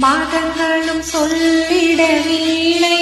மதங்களும் சொல்லிடவில்லை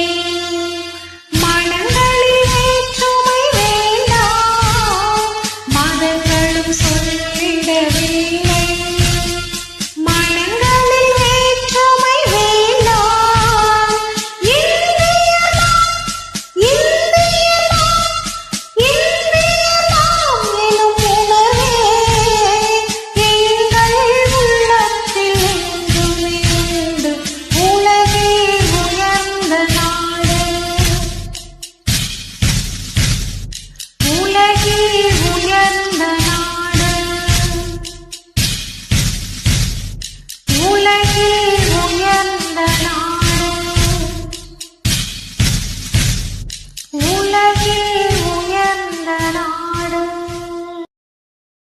Muito